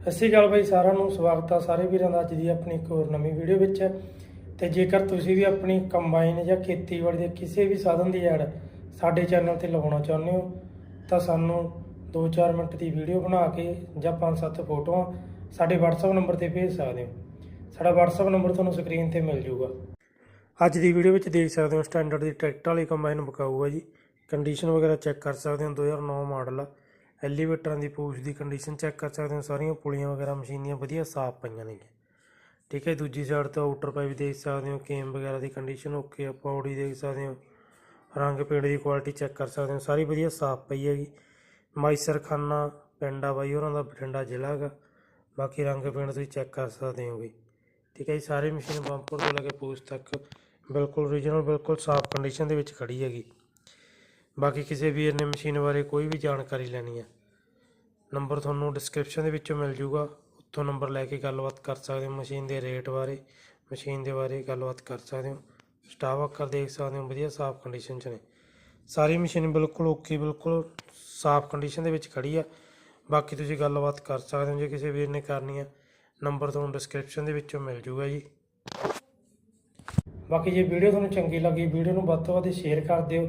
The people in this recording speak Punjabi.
ਸਤਿ ਸ਼੍ਰੀ ਅਕਾਲ ਬਾਈ, ਸਾਰਿਆਂ ਨੂੰ ਸਵਾਗਤ ਆ ਸਾਰੇ ਵੀਰਾਂ ਦਾ ਅੱਜ ਦੀ ਆਪਣੀ ਇੱਕ ਹੋਰ ਨਵੀਂ ਵੀਡੀਓ ਵਿੱਚ। ਤੇ ਜੇਕਰ ਤੁਸੀਂ ਵੀ ਆਪਣੀ ਕੰਬਾਈਨ ਜਾਂ ਖੇਤੀਬਾੜੀ ਦੇ ਕਿਸੇ ਵੀ ਸਾਧਨ ਦੀ ਐਡ ਸਾਡੇ ਚੈਨਲ ਤੇ ਲਗਾਉਣਾ ਚਾਹੁੰਦੇ ਹੋ, ਤਾਂ ਸਾਨੂੰ 2-4 ਮਿੰਟ ਦੀ ਵੀਡੀਓ ਬਣਾ ਕੇ ਜਾਂ 5-7 ਫੋਟੋਆਂ ਸਾਡੇ WhatsApp ਨੰਬਰ ਤੇ ਭੇਜ ਸਕਦੇ ਹੋ। ਸਾਡਾ WhatsApp ਨੰਬਰ ਤੁਹਾਨੂੰ ਸਕਰੀਨ ਤੇ ਮਿਲ ਜਾਊਗਾ ਅੱਜ ਦੀ ਵੀਡੀਓ ਵਿੱਚ ਦੇਖ ਸਕਦੇ ਹੋ ਸਟੈਂਡਰਡ ਦੀ ਟਰੈਕਟਰ ਵਾਲੀ ਕੰਬਾਈਨ ਬਕਾਊ ਹੈ ਜੀ। ਕੰਡੀਸ਼ਨ ਵਗੈਰਾ ਚੈੱਕ ਕਰ ਸਕਦੇ ਹੋ 2009 ਮਾਡਲ। ਆ ਐਲੀਵੇਟਰਾਂ ਦੀ ਪੂਛ ਦੀ ਕੰਡੀਸ਼ਨ ਚੈੱਕ ਕਰ ਸਕਦੇ ਹੋ। ਸਾਰੀਆਂ ਪੁਲੀਆਂ ਵਗੈਰਾ ਮਸ਼ੀਨ ਦੀਆਂ ਵਧੀਆ ਸਾਫ਼ ਪਈਆਂ ਨੇ। ਠੀਕ ਹੈ ਦੂਜੀ ਸਾਈਡ ਤੋਂ ਆਊਟਰ ਪਾਈਪ ਦੇਖ ਸਕਦੇ ਹੋ। ਕੇਮ ਵਗੈਰਾ ਦੀ ਕੰਡੀਸ਼ਨ ਓਕੇ ਆ ਪੌੜੀ ਦੇਖ ਸਕਦੇ ਹੋ। ਰੰਗ ਪੇੜ ਦੀ ਕੁਆਲਿਟੀ ਚੈੱਕ ਕਰ ਸਕਦੇ ਹੋ। ਸਾਰੀ ਵਧੀਆ ਸਾਫ਼ ਪਈ ਹੈਗੀ। ਮਾਈਸਰ ਖਾਨਾ ਪਿੰਡ ਆ ਬਾਈ ਉਹਨਾਂ ਦਾ ਬਠਿੰਡਾ ਜ਼ਿਲ੍ਹਾ ਹੈਗਾ। ਬਾਕੀ ਰੰਗ ਪੇਂਟ ਤੁਸੀਂ ਚੈੱਕ ਕਰ ਸਕਦੇ ਹੋ ਵੀ ਠੀਕ ਹੈ ਜੀ, ਸਾਰੀ ਮਸ਼ੀਨ ਬੰਪਰ ਤੋਂ ਲੈ ਕੇ ਪੂਛ ਤੱਕ ਬਿਲਕੁਲ ਓਰੀਜਨਲ ਬਿਲਕੁਲ ਸਾਫ਼ ਕੰਡੀਸ਼ਨ ਦੇ ਵਿੱਚ ਖੜੀ ਹੈਗੀ। ਬਾਕੀ ਕਿਸੇ ਵੀਰ ਨੇ ਮਸ਼ੀਨ ਬਾਰੇ ਕੋਈ ਵੀ ਜਾਣਕਾਰੀ ਲੈਣੀ ਹੈ, ਨੰਬਰ ਤੁਹਾਨੂੰ ਡਿਸਕ੍ਰਿਪਸ਼ਨ ਦੇ ਵਿੱਚੋਂ ਮਿਲ ਜੂਗਾ। ਉੱਥੋਂ ਨੰਬਰ ਲੈ ਕੇ ਗੱਲਬਾਤ ਕਰ ਸਕਦੇ ਹੋ, ਮਸ਼ੀਨ ਦੇ ਰੇਟ ਬਾਰੇ, ਮਸ਼ੀਨ ਦੇ ਬਾਰੇ ਗੱਲਬਾਤ ਕਰ ਸਕਦੇ ਹੋ, ਸਟਾਫ ਵਰਕਰ ਦੇਖ ਸਕਦੇ ਹੋ, ਵਧੀਆ ਸਾਫ਼ ਕੰਡੀਸ਼ਨ 'ਚ ਨੇ। ਸਾਰੀ ਮਸ਼ੀਨ ਬਿਲਕੁਲ ਓਕੇ ਬਿਲਕੁਲ ਸਾਫ਼ ਕੰਡੀਸ਼ਨ ਦੇ ਵਿੱਚ ਖੜੀ ਆ। ਬਾਕੀ ਤੁਸੀਂ ਗੱਲਬਾਤ ਕਰ ਸਕਦੇ ਹੋ, ਜੇ ਕਿਸੇ ਵੀਰ ਨੇ ਕਰਨੀ ਆ, ਨੰਬਰ ਤੁਹਾਨੂੰ ਡਿਸਕ੍ਰਿਪਸ਼ਨ ਦੇ ਵਿੱਚੋਂ ਮਿਲ ਜੂਗਾ ਜੀ। ਬਾਕੀ ਜੇ ਵੀਡੀਓ ਤੁਹਾਨੂੰ ਚੰਗੀ ਲੱਗੀ, ਵੀਡੀਓ ਨੂੰ ਵੱਧ ਤੋਂ ਵੱਧ ਸ਼ੇਅਰ ਕਰ ਦਿਓ।